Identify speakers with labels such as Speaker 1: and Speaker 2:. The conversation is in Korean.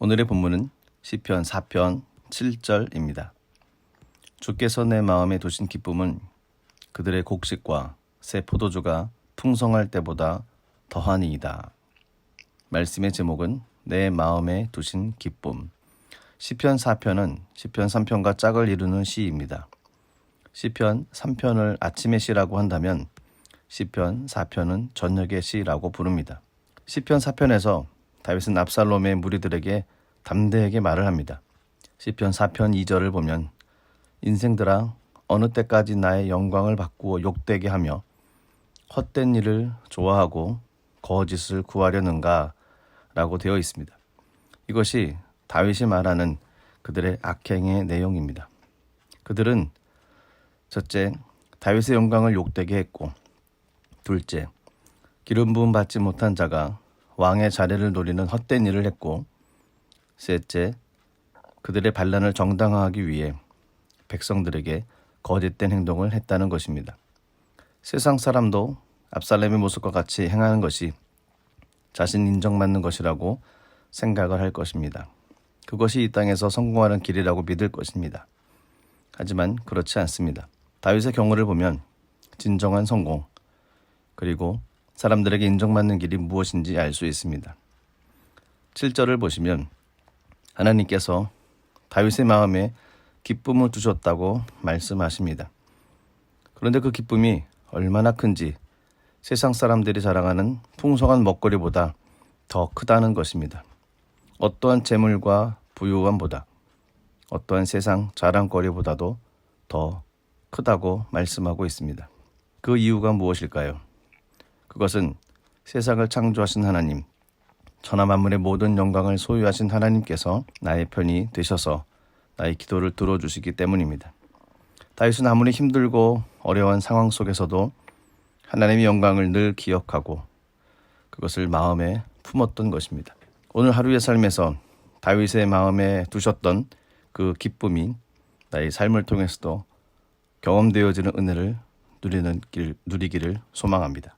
Speaker 1: 오늘의 본문은 시편 4편 7절입니다. 주께서 내 마음에 두신 기쁨은 그들의 곡식과 새 포도주가 풍성할 때보다 더하니이다. 말씀의 제목은 내 마음에 두신 기쁨. 시편 4편은 시편 3편과 짝을 이루는 시입니다. 시편 3편을 아침의 시라고 한다면 시편 4편은 저녁의 시라고 부릅니다. 시편 4편에서 다윗은 압살롬의 무리들에게 담대하게 말을 합니다. 시편 4편 2절을 보면 인생들아 어느 때까지 나의 영광을 바꾸어 욕되게 하며 헛된 일을 좋아하고 거짓을 구하려는가 라고 되어 있습니다. 이것이 다윗이 말하는 그들의 악행의 내용입니다. 그들은 첫째, 다윗의 영광을 욕되게 했고, 둘째, 기름 부음 받지 못한 자가 왕의 자리를 노리는 헛된 일을 했고, 셋째, 그들의 반란을 정당화하기 위해 백성들에게 거짓된 행동을 했다는 것입니다. 세상 사람도 압살렘의 모습과 같이 행하는 것이 자신 인정받는 것이라고 생각을 할 것입니다. 그것이 이 땅에서 성공하는 길이라고 믿을 것입니다. 하지만 그렇지 않습니다. 다윗의 경우를 보면 진정한 성공 그리고 사람들에게 인정받는 길이 무엇인지 알 수 있습니다. 7절을 보시면 하나님께서 다윗의 마음에 기쁨을 두셨다고 말씀하십니다. 그런데 그 기쁨이 얼마나 큰지 세상 사람들이 자랑하는 풍성한 먹거리보다 더 크다는 것입니다. 어떠한 재물과 부유함보다 어떠한 세상 자랑거리보다도 더 크다고 말씀하고 있습니다. 그 이유가 무엇일까요? 그것은 세상을 창조하신 하나님, 천하 만물의 모든 영광을 소유하신 하나님께서 나의 편이 되셔서 나의 기도를 들어주시기 때문입니다. 다윗은 아무리 힘들고 어려운 상황 속에서도 하나님의 영광을 늘 기억하고 그것을 마음에 품었던 것입니다. 오늘 하루의 삶에서 다윗의 마음에 두셨던 그 기쁨이 나의 삶을 통해서도 경험되어지는 은혜를 누리는 길, 누리기를 소망합니다.